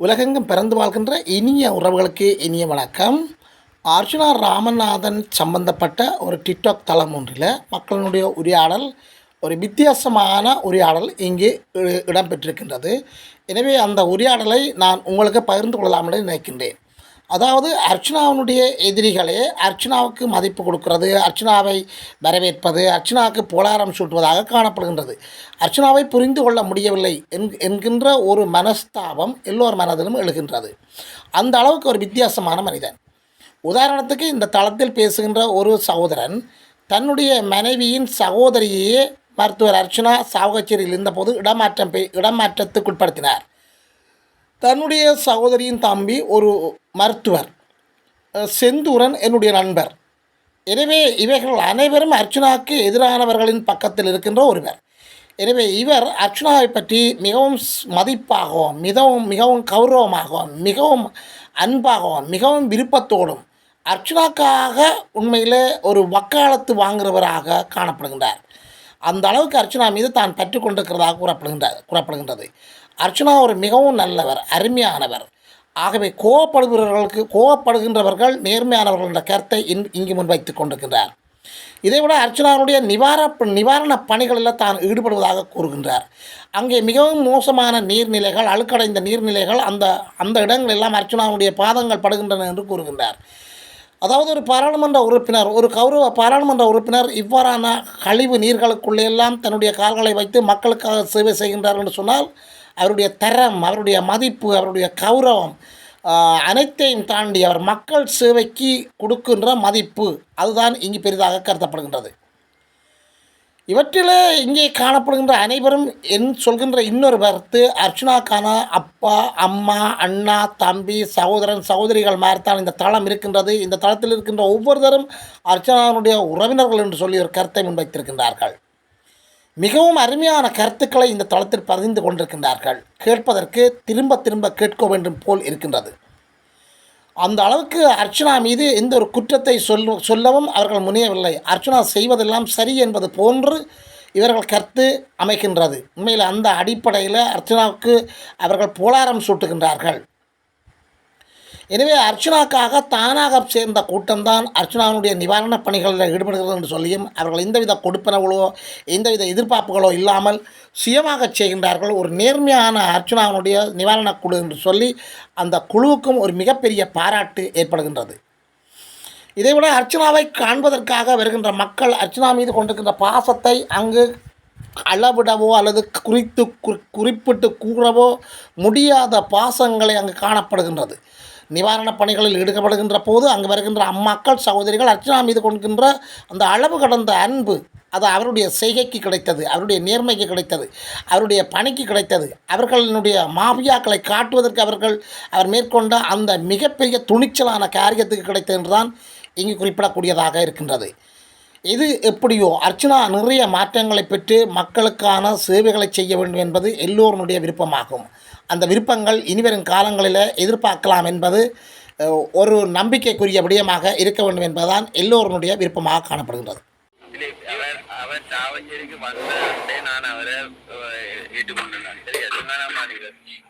உலகெங்கும் பிறந்து வாழ்கின்ற இனிய உறவுகளுக்கு இனிய வணக்கம். அர்ச்சுனா ராமநாதன் சம்பந்தப்பட்ட ஒரு டிக்டாக் தளம் ஒன்றில் மக்களினுடைய உரையாடல் ஒரு வித்தியாசமான உரையாடல் இங்கு இ- இடம்பெற்றிருக்கின்றது. எனவே அந்த உரையாடலை நான் உங்களுக்கு பகிர்ந்து கொள்ளலாம் என்று நினைக்கின்றேன். அதாவது அர்ச்சனாவினுடைய எதிரிகளே அர்ச்சனாவுக்கு மதிப்பு கொடுக்கிறது அர்ச்சனாவை வரவேற்பது அர்ச்சனாவுக்கு போலாரம் சூட்டுவதாக காணப்படுகின்றது. அர்ச்சனாவை புரிந்து கொள்ள முடியவில்லை என்- என்கின்ற ஒரு மனஸ்தாபம் எல்லோர் மனதிலும் எழுகின்றது. அந்த அளவுக்கு ஒரு வித்தியாசமான மனிதன். உதாரணத்துக்கு இந்த தளத்தில் பேசுகின்ற ஒரு சகோதரன் தன்னுடைய மனைவியின் சகோதரியையே மருத்துவர் அர்ச்சனா சாவகச்சேரியில் இருந்தபோது இடமாற்றம் பெ- இடமாற்றத்துக்குட்படுத்தினார். தன்னுடைய சகோதரியின் தம்பி ஒரு மருத்துவர் செந்தூரன் என்னுடைய நண்பர். எனவே இவைகள் அனைவரும் அர்ச்சனாவுக்கு எதிரானவர்களின் பக்கத்தில் இருக்கின்ற ஒருவர். எனவே இவர் அர்ச்சனாவை பற்றி மிகவும் மதிப்பாகவும் மிகவும் மிகவும் கௌரவமாகவும் மிகவும் அன்பாகவும் மிகவும் விருப்பத்தோடும் அர்ச்சனாக்காக உண்மையில் ஒரு வக்காலத்து வாங்குகிறவராக காணப்படுகின்றார். அந்த அளவுக்கு அர்ச்சனா மீது தான் பற்றி கொண்டிருக்கிறதாக கூறப்படுகின்றது. கூறப்படுகின்றது அர்ச்சனா ஒரு மிகவும் நல்லவர் அருமையானவர். ஆகவே கோவப்படுகிறவர்களுக்கு கோவப்படுகின்றவர்கள் நேர்மையானவர்கள் என்ற கருத்தை இன் இங்கு முன்வைத்து கொண்டிருக்கின்றார். இதைவிட அர்ச்சனாவுடைய நிவார நிவாரண பணிகளில் தான் ஈடுபடுவதாக கூறுகின்றார். அங்கே மிகவும் மோசமான நீர்நிலைகள் அழுக்கடைந்த நீர்நிலைகள் அந்த அந்த இடங்கள் எல்லாம் அர்ச்சனாவுடைய பாதங்கள் படுகின்றன என்று கூறுகின்றார். அதாவது ஒரு பாராளுமன்ற உறுப்பினர் ஒரு கௌரவ பாராளுமன்ற உறுப்பினர் இவ்வாறான கழிவு நீர்களுக்குள்ளெல்லாம் தன்னுடைய கால்களை வைத்து மக்களுக்காக சேவை செய்கின்றார் என்று சொன்னால் அவருடைய தரம் அவருடைய மதிப்பு அவருடைய கௌரவம் அனைத்தையும் தாண்டி அவர் மக்கள் சேவைக்கு கொடுக்கின்ற மதிப்பு அதுதான் இங்கு பெரிதாக கருதப்படுகின்றது. இவற்றிலே இங்கே காணப்படுகின்ற அனைவரும் என் சொல்கின்ற இன்னொரு கருத்து அர்ச்சனாக்கான அப்பா அம்மா அண்ணா தம்பி சகோதரன் சகோதரிகள் மாதிரித்தான் இந்த தளம் இருக்கின்றது. இந்த தளத்தில் இருக்கின்ற ஒவ்வொருத்தரும் அர்ச்சனாவினுடைய உறவினர்கள் என்று சொல்லி ஒரு கருத்தை முன்வைத்திருக்கின்றார்கள். மிகவும் அருமையான கருத்துக்களை இந்த தளத்தில் பதிந்து கொண்டிருக்கின்றார்கள். கேட்பதற்கு திரும்ப திரும்ப கேட்க வேண்டும் போல் இருக்கின்றது. அந்த அளவுக்கு அர்ச்சனா மீது எந்த ஒரு குற்றத்தை சொல் சொல்லவும் அவர்கள் முனையவில்லை. அர்ச்சனா செய்வதெல்லாம் சரி என்பது போன்று இவர்கள் கருத்து அமைக்கின்றது. உண்மையில் அந்த அடிப்படையில் அர்ச்சனாவுக்கு அவர்கள் போலாரம் சூட்டுகின்றார்கள். எனவே அர்ச்சனாக்காக தானாக சேர்ந்த கூட்டம்தான் அர்ச்சனாவினுடைய நிவாரணப் பணிகளில் ஈடுபடுகிறது என்று சொல்லியும் அவர்கள் எந்தவித கொடுப்பனவுகளோ எந்தவித எதிர்பார்ப்புகளோ இல்லாமல் சுயமாக செய்கின்றார்கள். ஒரு நேர்மையான அர்ச்சனாவினுடைய நிவாரணக் குழு என்று சொல்லி அந்த குழுவுக்கும் ஒரு மிகப்பெரிய பாராட்டு ஏற்படுகின்றது. இதைவிட அர்ச்சனாவை காண்பதற்காக வருகின்ற மக்கள் அர்ச்சனா மீது கொண்டிருக்கின்ற பாசத்தை அங்கு அளவிடவோ அல்லது குறித்து குறிப்பிட்டு கூறவோ முடியாத பாசங்களை அங்கு காணப்படுகின்றது. நிவாரணப் பணிகளில் ஈடுபடுகின்ற போது அங்கு வருகின்ற அம்மாக்கள் சகோதரிகள் அர்ச்சனா மீது கொண்டிருக்கின்ற அந்த அளவு கடந்த அன்பு அது அவருடைய செய்கைக்கு கிடைத்தது அவருடைய நேர்மைக்கு கிடைத்தது அவருடைய பணிக்கு கிடைத்தது. அவர்களினுடைய மாபியாக்களை காட்டுவதற்கு அவர்கள் அவர் மேற்கொண்ட அந்த மிகப்பெரிய துணிச்சலான காரியத்துக்கு கிடைத்தது என்றுதான் இங்கு குறிப்பிடக்கூடியதாக இருக்கின்றது. இது எப்படியோ அர்ச்சனா நிறைய மாற்றங்களை பெற்று மக்களுக்கான சேவைகளை செய்ய வேண்டும் என்பது எல்லோருடைய விருப்பமாகும். அந்த விருப்பங்கள் இனிவரும் காலங்களில் எதிர்பார்க்கலாம் என்பது ஒரு நம்பிக்கைக்குரிய விடயமாக இருக்க வேண்டும் என்பதுதான் எல்லோருடைய விருப்பமாக காணப்படுகின்றது.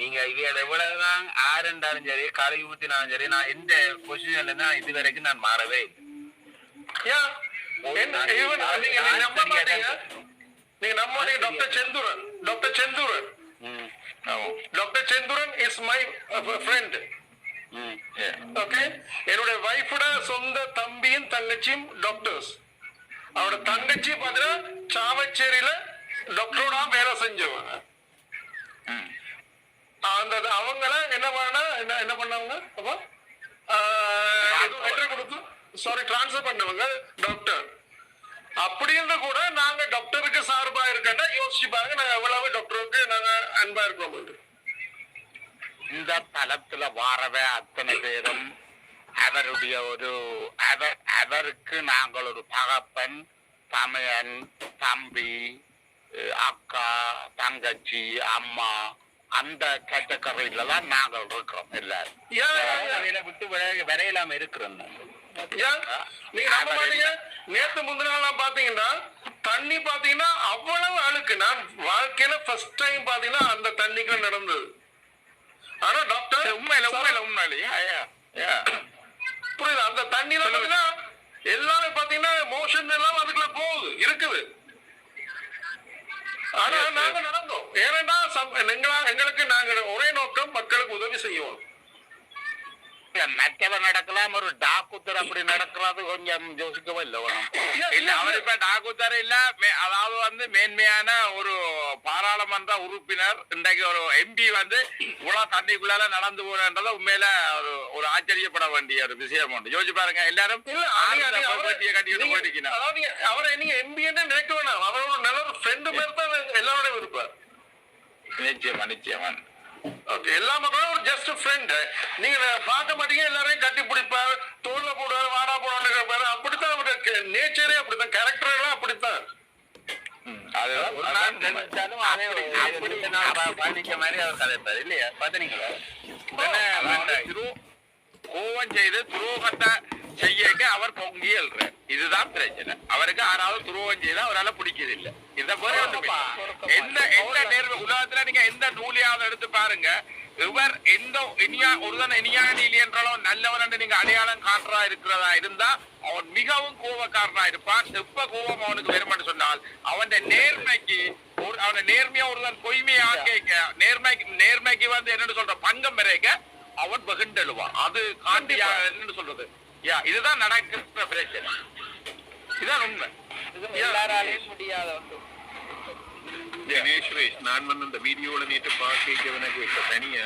நீங்க எவ்வளவுதான் ஆறு இருந்தாலும் சரி காலை ஊத்தினாலும் சரி நான் எந்த பொசிஷன்ல இது வரைக்கும் நான் மாறவே இல்லை. நீங்க நம்ப doctor Senthuran. Doctor Senthuran. Doctor Senthuran is my. Friend. Okay என்னுடைய வைஃபோட சொந்த தம்பியும் தங்கச்சியும் டாக்டர்ஸ் அவரோட தங்கச்சி பாத்தீங்கன்னா சாவச்சேரியில டாக்டரோட வேலை செஞ்சவங்க. அந்த அவங்கள என்ன பண்ணா என்ன என்ன பண்ணவங்க அப்போ லெட்டர் கொடுத்து சாரி ட்ரான்ஸ்ஃபர் பண்ணவங்க டாக்டர் அப்படி இருந்து கூட நாங்க டாக்டருக்கு சார்பா இருக்கேன்னா யோசிச்சு பாருங்க நாங்க எவ்வளவு டாக்டருக்கு நாங்க அன்பா இருக்கோம் இந்த தளத்துல வாரவ அத்தனை பேரும் அவருடைய ஒரு அவர் அவருக்கு நாங்கள் ஒரு தகப்பன் தமையன் தம்பி அக்கா தங்கச்சி அம்மா அந்த கேட்டகரியில தான் நாங்கள் இருக்கிறோம் எல்லாரும். விட்டு வரையிலாம இருக்கிறோம்? நீங்க நம்ப மாட்டீங்க நேத்து முந்தின நாள் பாத்தீங்கன்னா தண்ணி பாத்தீங்கன்னா அவ்வளவு அழுக்கு. நான் வாழ்க்கையில ஃபர்ஸ்ட் டைம் பாத்தீங்கன்னா அந்த தண்ணிக்குள்ள நடந்தது. ஆனா டாக்டர் உண்மையில உண்மையில உண்மையில புரியுது? அந்த தண்ணியில பாத்தீங்கன்னா எல்லாமே பாத்தீங்கன்னா மோஷன் எல்லாம் அதுக்குள்ள போகுது இருக்குது. ஆனா. நாங்க நடந்தோம். எங்களா- எங்களுக்கு நாங்க ஒரே நோக்கம் மக்களுக்கு உதவி செய்யணும் மற்றவ நடக்கலாம் ஒரு டாக்குத்தர் அப்படி நடக்கிறது கொஞ்சம் யோசிக்கவே இல்லை இல்ல அவர். இப்ப டாக்குத்தர் இல்ல அதாவது வந்து மேன்மையான ஒரு பாராளுமன்ற உறுப்பினர் இன்றைக்கு ஒரு எம்பி வந்து இவ்வளவு தண்ணிக்குள்ளால நடந்து போறன்றத உண்மையில ஒரு ஒரு ஆச்சரியப்பட வேண்டிய ஒரு விஷயம் உண்டு. யோசிச்சு பாருங்க எல்லாரும் இல்ல நீங்க இந்த அவரை- கட்டிட்டு நீங்க- அவரை எம்பின்னு நினைக்க வேணாம். அவர் ஒரு நல்ல ஒரு ஃப்ரெண்டு மாதிரி தான் எல்லாரோடையும் இருப்பார். நிச்சயமா நிச்சயமா. ஓகே எல்லா மக்களும் ஒரு ஜஸ்ட் ஃப்ரெண்ட் நீங்க பார்க்க மாட்டீங்க எல்லாரையும் கட்டி பிடிப்பார் தோல்ல போடுவார் வாடா கேட்பாரு அப்படித்தான் அவருக்கு நேச்சரே அப்படித்தான் கேரக்டர் எல்லாம் அப்படித்தான். அவர் கோவம் செய்து துரோகத்தை செய்யக்க அவர் பொங்கி எழுறார் இதுதான் பிரச்சனை. அவருக்கு யாராவது துரோகம் செய்தா அவரால பிடிக்கிறது இல்ல ஒண்ணுமே இல்ல. எந்த எந்த நேர்வு உலகத்துல நீங்க எந்த நூலையாவது எடுத்து பாருங்க. இவர் எந்த இனியா ஒருதன் இனியானில் என்றாலும் நல்லவன் என்று நீங்க அடையாளம் காட்டுறா இருக்கிறதா இருந்தா அவன் மிகவும் கோபக்காரனா இருப்பான். எப்ப கோபம் அவனுக்கு வருமென்று சொன்னால் அவன் நேர்மைக்கு ஒரு அவன நேர்மையா ஒருவன் பொய்மையா கேட்க நேர்மைக்கு நேர்மைக்கு வந்து என்னன்னு சொல்ற பங்கம் வரைக்க அவன் வெகுண்டெழுவான். அது காண்டியா என்னன்னு சொல்றது? யா இதுதான் நடக்கிற பிரச்சனை. இதான் உண்மை. இது எல்லாராலையும் முடியாத ஒன்று. தினேஷ் சுரேஷ் நான் வந்து அந்த வீடியோல நேற்று பார்க்க எனக்கு இப்ப தனியா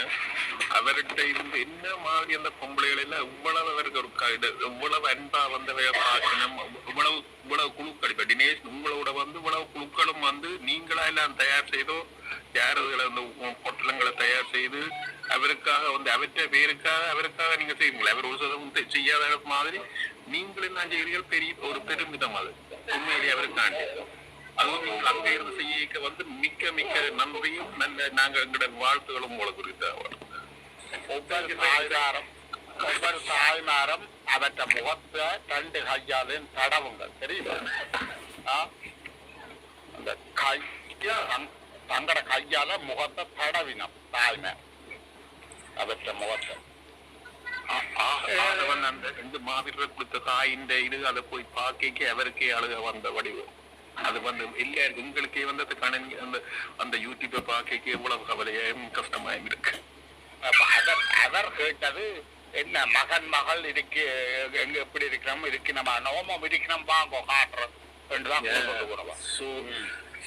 அவர்கிட்ட இருந்து என்ன மாதிரி அந்த பொம்பளைகள் எல்லாம் இவ்வளவு அவருக்கு ஒரு இவ்வளவு அன்பா வந்தவைய பார்க்கணும் இவ்வளவு இவ்வளவு குழுக்கள். இப்ப தினேஷ் உங்களோட வந்து இவ்வளவு குழுக்களும் வந்து நீங்களா எல்லாம் தயார் செய்தோ யாருகளை அந்த பொட்டலங்களை தயார் செய்து அவருக்காக வந்து அவற்றை பேருக்காக அவருக்காக நீங்க செய்வீங்களா அவர் ஒரு சதவீதம் செய்யாத மாதிரி நீங்கள் என்ன செய்கிறீர்கள் பெரிய ஒரு பெருமிதம் அது. உண்மையிலேயே அவருக்காண்டி அதுவும் நீங்கள் அங்கே இருந்து செய்ய வந்து மிக்க மிக்க நன்றியும் நல்ல நாங்க எங்களோட வாழ்த்துகளும் உங்களுக்கு இருக்கு ஒவ்வொரு தாய்மாரம் ஒவ்வொரு தாய்மாரம் அவற்ற முகத்தை ரெண்டு கையாலையும் தடவுங்கள். தெரியுமா அந்த கை தங்- தங்கட கையால முகத்தை தடவினம் தாய்மார் அவற்ற முகத்தை ஆதவன் அந்த ரெண்டு மாவீரர் கொடுத்த தாயின் இது அதை போய் பார்க்க அவருக்கே அழுக வந்த வடிவம் அது வந்து இல்ல உங்களுக்கே வந்து அது கணனி அந்த அந்த யூடியூப்பை பார்க்க எவ்வளவு கவலையாயும் கஷ்டமாயும் இருக்கு அப்ப அவர் அவர் கேட்டது என்ன மகன் மகள் இருக்கு எங்க எப்படி இருக்கிறோம் இருக்கு நம்ம நோமம் இருக்கிறோம் வாங்க காட்டுறோம் என்றுதான் ஸோ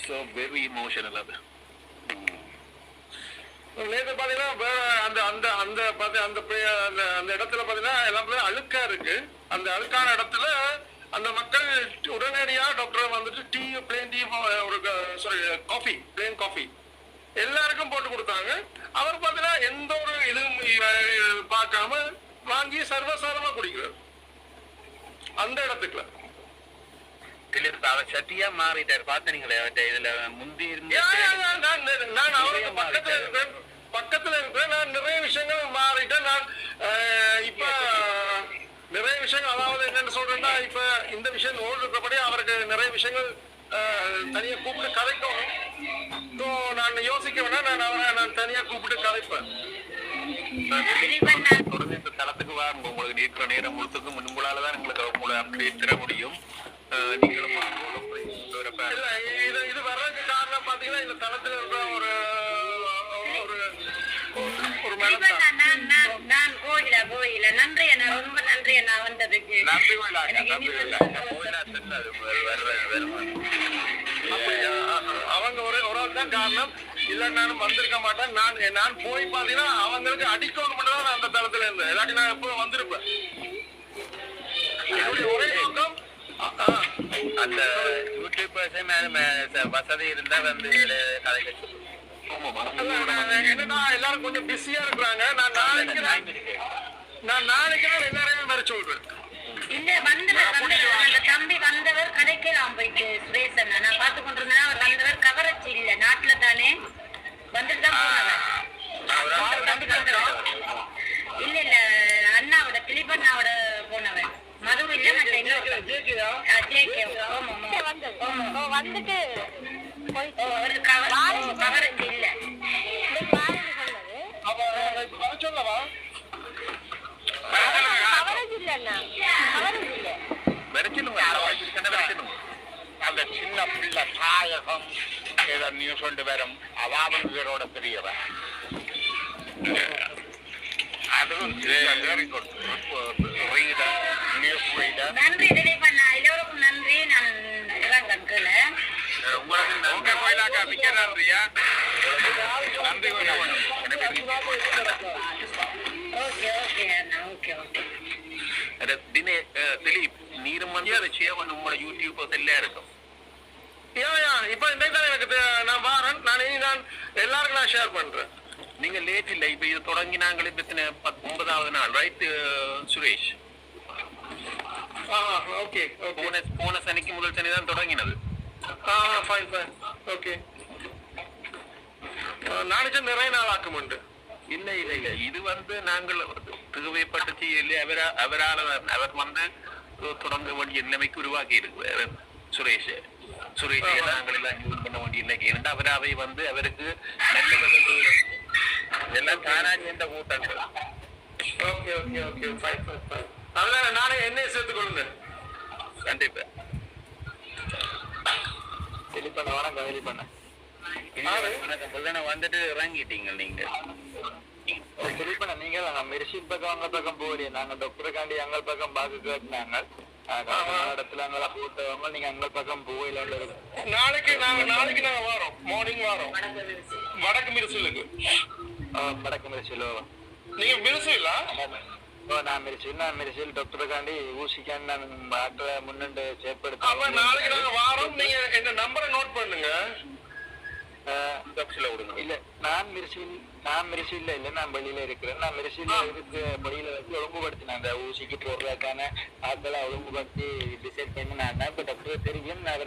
ஸோ வெரி இமோஷனல் அது. நேற்று பாத்தீங்கன்னா அந்த அந்த அந்த அந்த அந்த இடத்துல பாத்தீங்கன்னா எல்லாம் அழுக்கா இருக்கு. அந்த அழுக்கான இடத்துல அந்த மக்கள் உடனடியா டாக்டர் வந்துட்டு டீ பிளேன் டீ ஒரு சாரி காஃபி பிளேன் காஃபி எல்லாருக்கும் போட்டு கொடுத்தாங்க. அவர் பாத்தீங்கன்னா எந்த ஒரு இதுவும் பார்க்காம வாங்கி சர்வசாரமா குடிக்கிறார். அந்த இடத்துக்குள்ள. இல்ல அவர் சட்டியா மாறிட்டாரு. பாத்தீங்களே இதுல முந்தி இருந்து நான் அவருக்கு பக்கத்துல பக்கத்துல இருக்கிறேன். நான் நிறைய விஷயங்கள் மாறிட்டேன். நான் இப்ப நிறைய விஷயங்கள் அதாவது என்னன்னு சொல்றேன்னா இப்ப இந்த விஷயம் ஓடு இருக்கிறபடி அவருக்கு நிறைய விஷயங்கள் தனியா கூப்பிட்டு கதைக்கணும். So, நான் யோசிக்க வேணா நான் அவரை நான் தனியா கூப்பிட்டு கதைப்பேன். தொடர்ந்து இந்த தளத்துக்கு வாங்க உங்களுக்கு இருக்கிற நேரம் முழுத்துக்கும் உங்களால தான் எங்களுக்கு உங்களை அப்டேட் தர முடியும். நீங்களும் இது வர்றதுக்கு காரணம் பாத்தீங்கன்னா இந்த தளத்துல இருக்கிற ஒரு அவங்க ஒரு ஒரு ஆள் தான் காரணம். இல்ல நானும் வந்திருக்க மாட்டேன். நான் நான் போய் பாத்தீங்கன்னா அவங்களுக்கு அடிக்கணும் மட்டும் அந்த தளத்துல இருந்தேன். இல்லாட்டி நான் எப்போ வந்திருப்பேன். ஒரே நோக்கம் அந்த யூடியூபர்ஸே வசதி இருந்தா வந்து அல்ல, நான் என்னன்னா எல்லாரும் கொஞ்சம் பிஸியா இருக்கிறாங்க நான் நாளைக்கு நான் நாளைக்கு நான் எல்லாரையும் வர சொல்றேன் இல்ல வந்தவர் வந்தவர் அந்த தம்பி வந்தவர் கதைக்கலாம் போயிட்டு சுரேஷ் அண்ணா நான் பார்த்து கொண்டிருந்தேன் அவர் வந்தவர் கவரச்சி இல்ல நாட்டுல தானே வந்துட்டு தான் போனவர். இல்ல இல்ல அண்ணாவோட திலீப் அண்ணாவோட போனவர் மது இல்ல மற்ற இன்னொரு JK. ஆமா, ஆமா. வந்துட்டு வர சொல்லவா அந்த சின்ன பிள்ளை தாயகம் ஏதோ நியூஸ் கொண்டு வரும் அவாவும் இவரோட உங்களுக்கு உங்க கோயிலாக்கா மிக்க இப்ப இன்னைக்கு நான் வாரன் நான் இனி எல்லாருக்கும் நான் ஷேர் பண்றேன் நீங்க லேட் இல்லை இப்ப இது தொடங்கி நாங்கள் ஒன்பதாவது நாள் ரைட் சுரேஷ் போன போன சனிக்கு முதல் சனி தொடங்கினது. ஃபைன் ஓகே நாளைக்கு நிறைய நாள் ஆக்குமுண்டு இல்ல இல்ல இல்ல. இது வந்து நாங்கள் தேவைப்பட்ட செய்யல அவரா அவரால. அவர் வந்து தொடங்க வேண்டிய நிலைமைக்கு உருவாக்கி இருக்கு. சுரேஷ் சுரேஷ் நாங்கள் எல்லாம் யூஸ் பண்ண வேண்டிய நிலைக்கு ஏன்னா அவராவை வந்து அவருக்கு நல்ல எல்லாம் தானா சேர்ந்த கூட்டங்கள். Okay okay okay fine fine fine அதனால நானே என்னைய சேர்த்துக்கொள்ளுங்க கண்டிப்பா. வந்துட்டு இறங்கிட்டீங்க நீங்க நீங்க தான் மெரிசின் பக்கம் அங்க பக்கம் போறீங்க நாங்க டாக்டருக்காண்டி பக்கம் பார்க்க கேட்டாங்க இடத்துல அங்கே போட்டவங்க நீங்க எங்கள் பக்கம் போயில நாளைக்கு நாங்க நாளைக்கு நாங்க வரோம். மார்னிங் வரோம். வடக்கு மிருசலுக்கு வடக்கு மெரிசிலோ நீங்க மிருசலா ஓ நான் மெரிசில் நான் மெரிசில் டாக்டருக்காண்டி ஊசிக்காண்டி நான் டாக்டரை முன்னிட்டு அப்ப செயற்படுத்த நாளைக்கு நாங்க வரோம். நீங்க இந்த நம்பரை நோட் பண்ணுங்க. பாக்ஸ்ல விடுங்க இல்ல நான் மிரிசில் நான் மிரிசில்ல இல்ல நான் வெளியில இருக்கிறேன். நான் மிரிசில்ல இருக்கு வெளியில வச்சு ஒழுங்குபடுத்தினேன். அந்த ஊசிக்கு போடுறதுக்கான ஆட்களை ஒழுங்குபடுத்தி டிசைட் பண்ணி நான் இப்ப டாக்டர் தெரியும். நான்